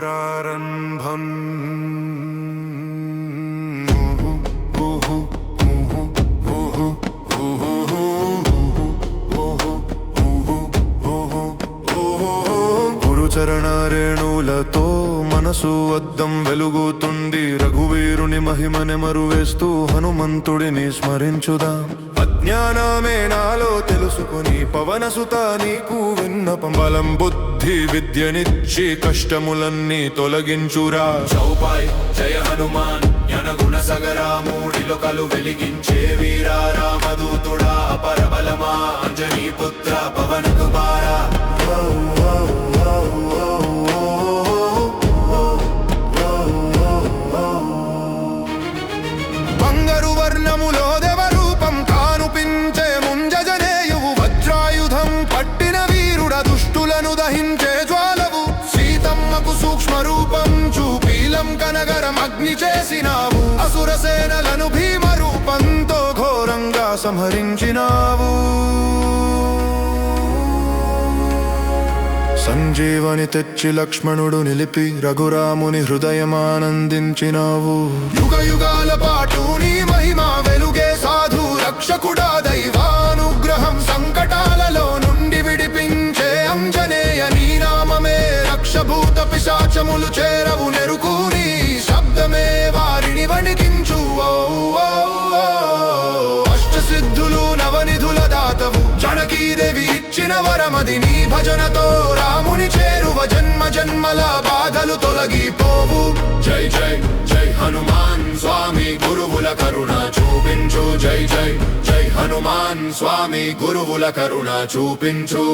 दोहप्रारम्भम् చరణ రేణులతో మనసు అద్దం వెలుగుతుంది. రఘువీరుని మహిమని మరువేస్తూ హనుమంతుడిని స్మరించుదా. అజ్ఞానమే నాలో తెలుసుకుని పవనసుత నీకు విన్నపం. బలం బుద్ధి విద్యనిచ్చి కష్టములన్నీ తొలగించురా. చౌపాయ్ జయ హనుమాన్ జ్ఞానగుణ సగరా మూడిలో కలు వెలిగించే వీరా రామదూతుడా పరబలమా అంజనీ పుత్ర బంగారు వర్ణములో దేవరూపం కానుపించే ముంజజనేయువు వజ్రాయుధం పట్టిన వీరుడ దుష్టులను దహించే జ్వాలవు. సీతమ్మకు సూక్ష్మ రూపం చూపీలం కనగరం అగ్ని చేసినావు. అసుర సేనలను భీమ రూపంతో ఘోరంగా సంహరించినావు. సంజీవని తెచ్చి లక్ష్మణుడు నిలిపి రఘురాముని హృదయమానందించినావు. యుగ పిశాచములు చేరవు నెరుకుని శబ్దమే వారిని వణికించు. అష్ట సిద్ధులు అష్టసిద్ధులు నవనిధుల దాతవు జనకీదేవి ఇచ్చిన వరమది నీ భజనతో రాముని చేరువ. జన్మ జన్మల బాధలు తొలగిపోవు. జై జై జై హనుమాన్ స్వామి గురువుల కరుణ చూపించు. జై జై జై హనుమాన్ స్వామి గురువుల కరుణ చూపించు.